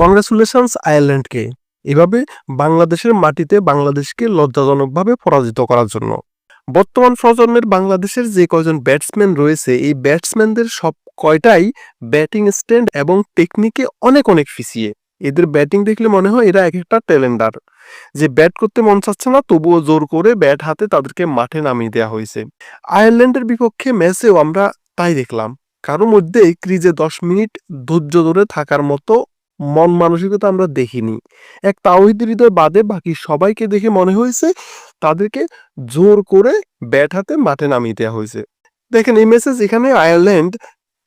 Congratulations আয়ারল্যান্ডকে এভাবে বাংলাদেশের মাটিতে বাংলাদেশকে লজ্জাজনকভাবে পরাজিত করার জন্য। বর্তমান প্রজন্মের বাংলাদেশের যে কয়জন ব্যাটসম্যান রয়েছে, এই ব্যাটসম্যানদের সব কয়টাই ব্যাটিং স্ট্যান্ড এবং টেকনিকে অনেক অনেক পিছিয়ে। এদের ব্যাটিং দেখলে মনে হয় এরা এক একটা ট্যালেন্ডার যে ব্যাট করতে মন চাচ্ছে না, তবুও জোর করে ব্যাট হাতে তাদেরকে মাঠে নামিয়ে দেওয়া হয়েছে। আয়ারল্যান্ডের বিপক্ষে ম্যাচেও আমরা তাই দেখলাম। কারও মধ্যে ক্রিজে দশ মিনিট ধৈর্য ধরে থাকার মতো মন মানসিকতা আমরা দেখিনি। এক তাওহিদ হৃদয় বাদে বাকি সবাইকে দেখে মনে হয়েছে তাদেরকে জোর করে ব্যাট হাতে মাঠে নামিয়ে দেওয়া হয়েছে। দেখেন, এই মেসেজ এখানে আয়ারল্যান্ড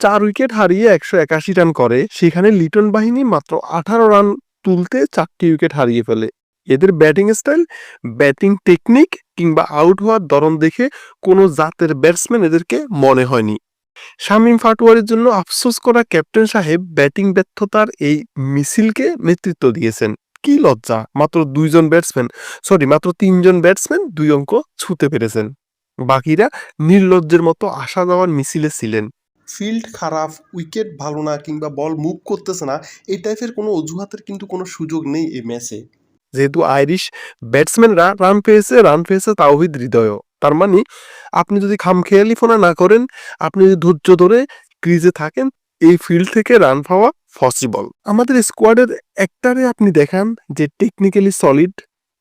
চার উইকেট হারিয়ে একশো একাশি রান করে। সেখানে লিটন বাহিনী মাত্র আঠারো রান তুলতে চারটি উইকেট হারিয়ে ফেলে। এদের ব্যাটিং স্টাইল ব্যাটিং টেকনিক কিংবা আউট হওয়ার ধরন দেখে কোনো জাতের ব্যাটসম্যান এদেরকে মনে হয়নি। শামীম ফাটোয়ারির জন্য আফসোস করা ক্যাপ্টেন সাহেব ব্যাটিং ব্যর্থতার এই মিছিলকে নেতৃত্ব দিয়েছেন। কি লজ্জা মাত্র দুইজন ব্যাটসম্যান সরি মাত্র তিনজন ব্যাটসম্যান দুই অঙ্ক ছুতে পেরেছেন। বাকিরা নির্লজ্জের মতো আসা যাওয়ার মিছিলে ছিলেন। ফিল্ড খারাপ উইকেট ভালো না কিংবা বল মুভ করতেছে না এই টাইপের কোনো অজুহাতের কিন্তু কোনো সুযোগ নেই এই ম্যাচে। যেহেতু আইরিশ ব্যাটসম্যানরা রান পেয়েছে রান পেয়েছে তাওহিদ হৃদয় তার মানে আপনি যদি খামখেয়ালি ফোনা না করেন, আপনি যদি ধৈর্য ধরে ক্রিজে থাকেন, এই ফিল্ড থেকে রান পাওয়া পসিবল আমাদের স্কোয়াডের একটারে আপনি দেখান যে টেকনিক্যালি সলিড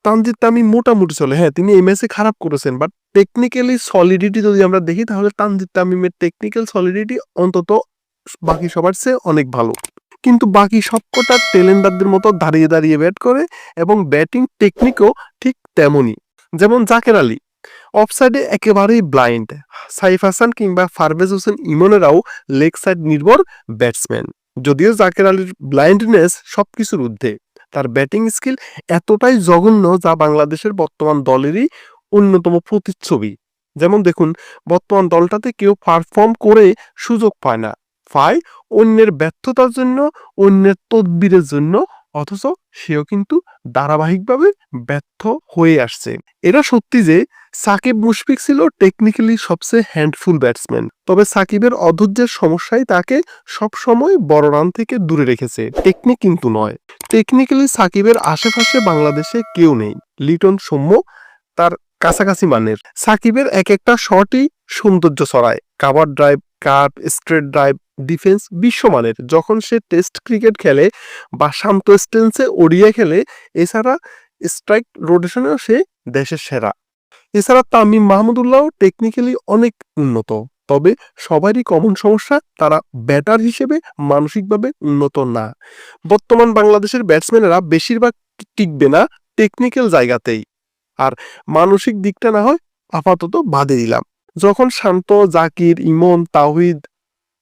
তানজিদ তামিম মোটামুটি চলে। হ্যাঁ তিনি এই ম্যাচে খারাপ করেছেন বাট টেকনিক্যালি সলিডিটি যদি আমরা দেখি, তাহলে তানজিদ তামিমের টেকনিক্যাল সলিডিটি অন্তত বাকি সবার চেয়ে অনেক ভালো। কিন্তু বাকি সবকটা টেলেন্ডারদের মতো দাঁড়িয়ে দাঁড়িয়ে ব্যাট করে এবং ব্যাটিং টেকনিকও ঠিক তেমনই। যেমন জাকের আলী। অফসাইডে একেবারেই ব্লাইন্ড সাইফ হাসান কিংবা ফারভেজ হোসেন ইমনেরাও লেগ সাইড নির্ভর ব্যাটসম্যান যদিও জাকের আলীর ব্লাইন্ডনেস সবকিছুর ঊর্ধ্বে, তার ব্যাটিং স্কিল এতটাই জঘন্য যা বাংলাদেশের বর্তমান দলেরই অন্যতম প্রতিচ্ছবি। যেমন দেখুন, বর্তমান দলটাতে কেউ পারফর্ম করে সুযোগ পায় না। পায় অন্যের ব্যর্থতার জন্য, অন্যের তদবিরের জন্য অথচ সেও কিন্তু ধারাবাহিকভাবে ব্যর্থ হয়ে আসছে। এটা সত্যি যে সাকিব মুশফিক ছিল টেকনিক্যালি সবচেয়ে হ্যান্ডফুল ব্যাটসম্যান তবে সাকিবের অধৈর্যের সমস্যাই তাকে সবসময় বড় রান থেকে দূরে রেখেছে। টেকনিক কিন্তু নয়। টেকনিক্যালি সাকিবের আশেপাশে বাংলাদেশে কেউ নেই। লিটন সৌম্য তার কাছাকাছি মানের। সাকিবের এক একটা শটই সৌন্দর্য ছড়ায়। Cover drive cut straight drive defence বিশ্বমানের। যখন সে টেস্ট ক্রিকেট খেলে বা শান্ত স্টেন্সে ওড়িয়ে খেলে, এছাড়া স্ট্রাইক রোটেশনেও সে দেশের সেরা। এছাড়া তামিম মাহমুদুল্লাহ টেকনিক্যালি অনেক উন্নত, তবে সবারই কমন সমস্যা তারা ব্যাটার হিসেবে মানসিকভাবে উন্নত না। বর্তমান বাংলাদেশের ব্যাটসম্যানেরা বেশিরভাগ টিকবে না টেকনিক্যাল জায়গাতেই। আর মানসিক দিকটা না হয় আপাতত বাদে দিলাম। যখন শান্ত, জাকির, ইমন, তাওহিদ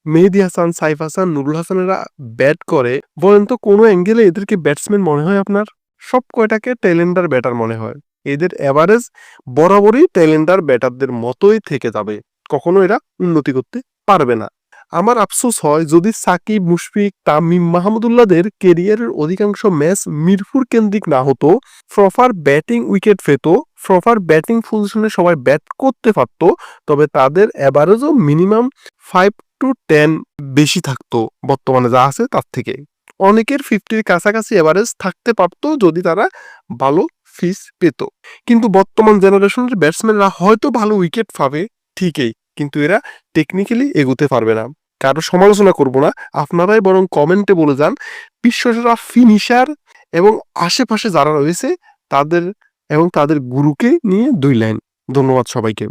মেহেদি হাসান, সাইফ হাসান, নুরুল হাসানেরা ব্যাট করে। বলেন তো কোনো অ্যাঙ্গেলে এদেরকে ব্যাটসম্যান মনে হয় আপনার? সব কয়টাকে ট্যালেন্ডার ব্যাটার মনে হয়। এদের অ্যাভারেজ বরাবরই ট্যালেন্ডার ব্যাটারদের মতোই থেকে যাবে। কখনো এরা উন্নতি করতে পারবে না। আমার আফসোস হয় যদি সাকিব, মুশফিক, তামিম মাহমুদুল্লাহদের কেরিয়ারের অধিকাংশ ম্যাচ মিরপুর কেন্দ্রিক না হতো প্রপার ব্যাটিং উইকেট পেত প্রপার ব্যাটিং পজিশনে সবাই ব্যাট করতে পারতো, তবে তাদের অ্যাভারেজও মিনিমাম ফাইভ টু টেন বেশি থাকতো বর্তমানে যা আছে তার থেকে। অনেকের ফিফটির কাছাকাছি অ্যাভারেজ থাকতে পারতো যদি তারা ভালো ফিস পেত। কিন্তু বর্তমান জেনারেশনের ব্যাটসম্যানরা হয়তো ভালো উইকেট পাবে, ঠিকই, কিন্তু এরা টেকনিক্যালি এগোতে পারবে না। কারও সমালোচনা করব না, আপনারাই বরং কমেন্টে বলে যান, বিশ্বসেরা ফিনিশার এবং আশেপাশে যারা রয়েছে, তাদের এবং তাদের গুরুকে নিয়ে দুই লাইন ধন্যবাদ সবাইকে।